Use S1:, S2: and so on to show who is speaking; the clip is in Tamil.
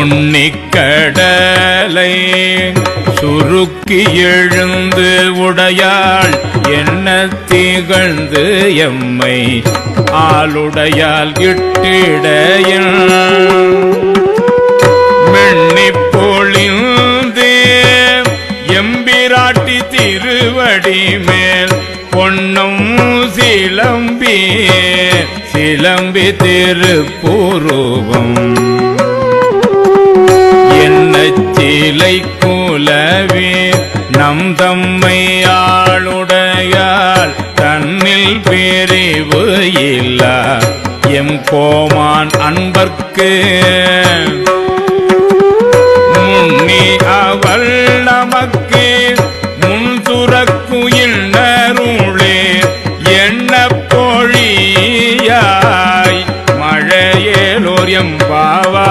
S1: உன்னிக்கடலை சுருக்கி எழுந்து உடையாள் என்ன திகழ்ந்து எம்மை ஆளுடையால் இட்டிடையில் மென்னி பொழிந்து எம்பிராட்டி திருவடி மேல் பொன்னும் சிலம்பி சிலம்பி திருப்புருவம். திலை குலவே நம் தம்மையாளுடையால் தன்னில் பிரிவு இல்லா. எம் கோமான் அன்பர்க்கு முன்னி அவள் நமக்கு முன் துறக்குயில் நருளே. எண்ண பொழியாய் மழையேலோர் எம்பாவா